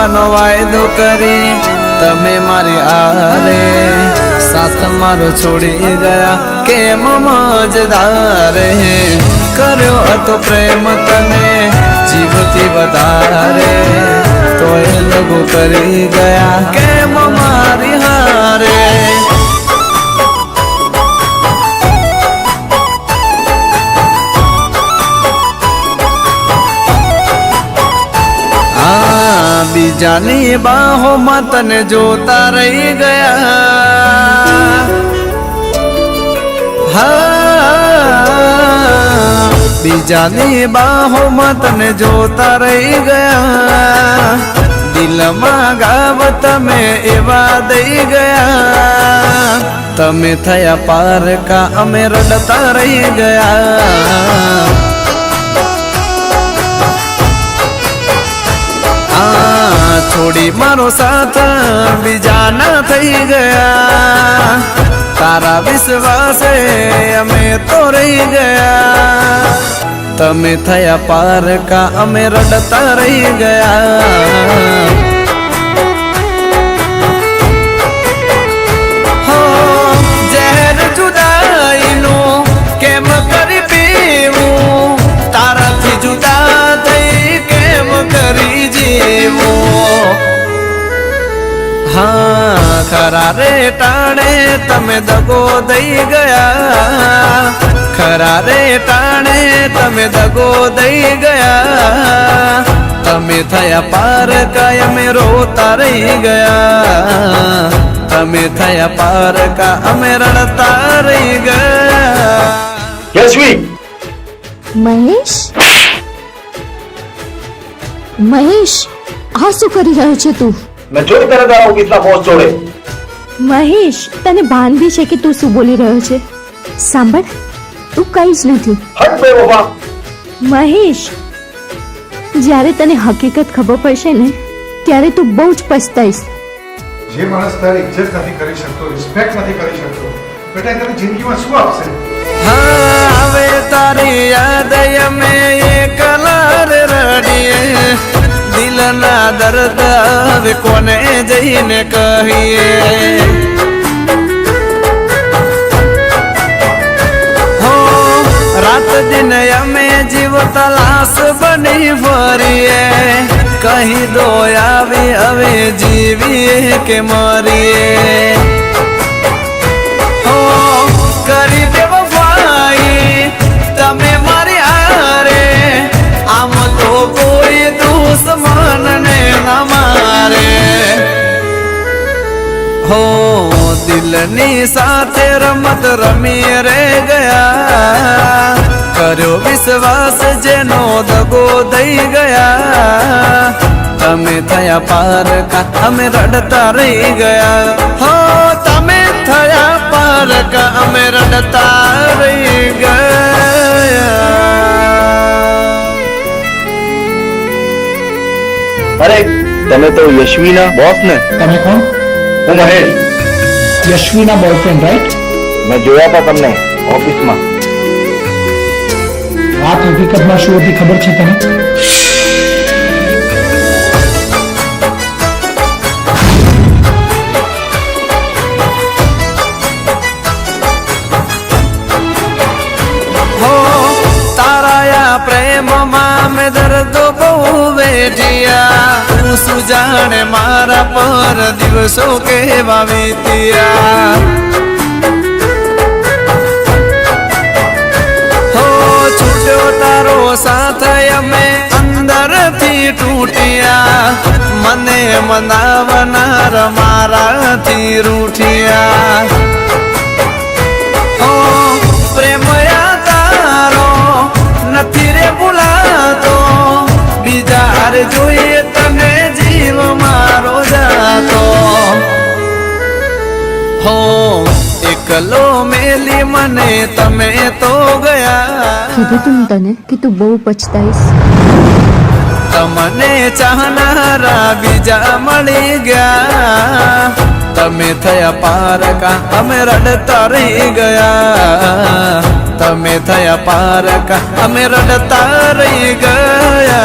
આવવાનો વાયદો કરી તમે મારી આરે. સાથ મારો છોડી ગયા, કેમ મજદારે કર્યો હતો પ્રેમ તને, જીવતી વધારે. તોય લઘુ કરી ગયા, કેમ મારી હારે? આ બીજાની બાહોમાં તને જોતા રહી ગયા હા બીજાની બાહોમાં તને જોતા રહી ગયા દિલમાં ગાવ તમે એવા દઈ ગયા તમે થયા પારકા અમે રડતા રહી ગયા છોડી મારો સાથ બીજાના થઈ ગયા તારા વિશ્વાસે અમે તો રહી ગયા તમે થયા પારકા અમે રડતા રહી ગયા ખરા રે ટાણે તમે દગો દઈ ગયા. ખરા રે ટાણે તમે દગો દઈ ગયા. તમે થયા પાર કાયમ રોતા રહી ગયા. તમે થયા પાર કા અમે રડતા રહી ગયા. યશવી મહેશ? મહેશ આ શું કરી રહ્યો છે તું? મેં જોઈ તરત આવું કેટલા બોસ જોડે. મહેશ તને ભાન બી છે કે તું શું બોલી રહ્યો છે? સાંભળ તું કઈ જ નથી. મહેશ જ્યારે તને હકીકત ખબર પડશે ને ત્યારે તું બહુ જ પછતાઈશ જે માણસ તારી ઇજ્જત નથી કરી શકતો રિસ્પેક્ટ નથી કરી શકતો બેટા તને જિંદગીમાં શું આપશે? હવે તારી યાદ અમે એકલા રડીએ. દિલના દર્દ હવે કોને જઈને કહીએ હો રાત દિન અમે જીવ તલાશ બની ફરીએ કહી દો આવી હવે જીવીએ કે મરીએ હો દિલની સાથે રમત રમી રે ગયા કર્યો વિશ્વાસ જેનો દગો દઈ ગયા તમે થયા પારકા અમે રડતા રહી ગયા હો તમે થયા પારકા અમે રડતા રહી ગયા અરે તમે તો યશવીના બોસ ને તમે કોણ હું મહેશ યશવીના બોયફ્રેન્ડ રાઈટ મેં જોયા હતા તમને ઓફિસમાં વાત હકીકતમાં શું હતી ખબર છે તને જાણે મારા પર દિવસો કેવા વીત્યા. હો, છૂટ્યો તારો સાથ અમે અંદરથી તૂટ્યા. મને મનાવનાર મારાથી રૂઠિયા. હો એકલો મેલી મને તમે તો ગયા કીધું તું ને તને કે તું બહુ પછતાઈશ તમને ચાહનારા બીજા મળી ગયા તમે થયા પારકા અમે રડતા રહી ગયા તમે થયા પારકા અમે રડતા રહી ગયા